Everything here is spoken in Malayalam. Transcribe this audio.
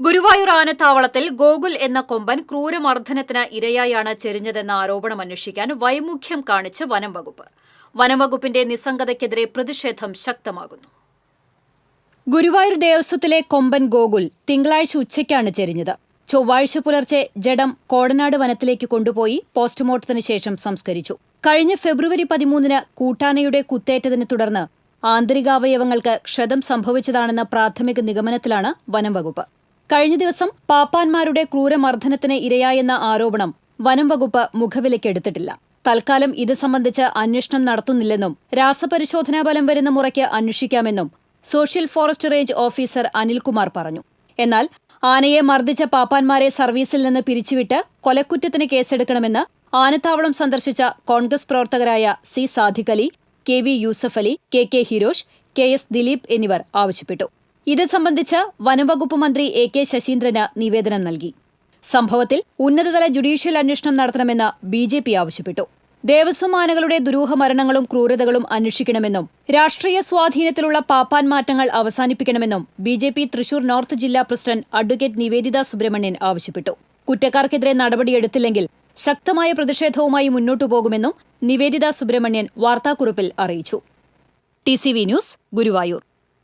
ഗുരുവായൂർ ആനത്താവളത്തിൽ ഗോകുൽ എന്ന കൊമ്പൻ ക്രൂരമർദ്ദനത്തിന് ഇരയായാണ് ചെരിഞ്ഞതെന്ന ആരോപണം അന്വേഷിക്കാൻ വൈമുഖ്യം കാണിച്ച് വനം വകുപ്പ്. വനം വകുപ്പിന്റെ നിസ്സംഗതയ്ക്കെതിരെ പ്രതിഷേധം ശക്തമാകുന്നു. ഗുരുവായൂർ ദേവസ്വത്തിലെ കൊമ്പൻ ഗോകുൽ തിങ്കളാഴ്ച ഉച്ചയ്ക്കാണ് ചെരിഞ്ഞത്. ചൊവ്വാഴ്ച പുലർച്ചെ ജഡം കോടനാട് വനത്തിലേക്ക് കൊണ്ടുപോയി പോസ്റ്റ്മോർട്ടത്തിന് ശേഷം സംസ്കരിച്ചു. കഴിഞ്ഞ ഫെബ്രുവരി പതിമൂന്നിന് കൂട്ടാനയുടെ കുത്തേറ്റതിനെ തുടർന്ന് ആന്തരികാവയവങ്ങൾക്ക് ക്ഷതം സംഭവിച്ചതാണെന്ന പ്രാഥമിക നിഗമനത്തിലാണ് വനം വകുപ്പ്. കഴിഞ്ഞ ദിവസം പാപ്പാന്മാരുടെ ക്രൂരമർദ്ദനത്തിന് ഇരയായെന്ന ആരോപണം വനം വകുപ്പ് മുഖവിലക്കെടുത്തിട്ടില്ല തൽക്കാലം ഇത് സംബന്ധിച്ച് അന്വേഷണം നടത്തുന്നില്ലെന്നും രാസപരിശോധനാ ഫലം വരുന്ന മുറയ്ക്ക് അന്വേഷിക്കാമെന്നും social forest range officer Anilkumar പറഞ്ഞു. എന്നാൽ ആനയെ മർദ്ദിച്ച പാപ്പാന്മാരെ സർവീസിൽ നിന്ന് പിരിച്ചുവിട്ട് കൊലക്കുറ്റത്തിന് കേസെടുക്കണമെന്ന് ആനത്താവളം സന്ദർശിച്ച കോൺഗ്രസ് പ്രവർത്തകരായ C Sadiq Ali K V Yusuf Ali K K Hirosh K S Dileep എന്നിവർ ആവശ്യപ്പെട്ടു. ഇത് സംബന്ധിച്ച് വനംവകുപ്പ് മന്ത്രി എ കെ ശശീന്ദ്രന് നിവേദനം നൽകി. സംഭവത്തിൽ ഉന്നതതല ജുഡീഷ്യൽ അന്വേഷണം നടത്തണമെന്ന് ബി ജെ പി ആവശ്യപ്പെട്ടു. ദേവസ്വം ആനകളുടെ ദുരൂഹ മരണങ്ങളും ക്രൂരതകളും അന്വേഷിക്കണമെന്നും രാഷ്ട്രീയ സ്വാധീനത്തിലുള്ള പാപ്പാൻ മാറ്റങ്ങൾ അവസാനിപ്പിക്കണമെന്നും B J P Thrissur north ജില്ലാ പ്രസിഡന്റ് അഡ്വക്കേറ്റ് നിവേദിത സുബ്രഹ്മണ്യൻ ആവശ്യപ്പെട്ടു. കുറ്റക്കാർക്കെതിരെ നടപടിയെടുത്തില്ലെങ്കിൽ ശക്തമായ പ്രതിഷേധവുമായി മുന്നോട്ടു പോകുമെന്നും നിവേദിത സുബ്രഹ്മണ്യൻ വാർത്താക്കുറിപ്പിൽ അറിയിച്ചു. T news Guruvayur.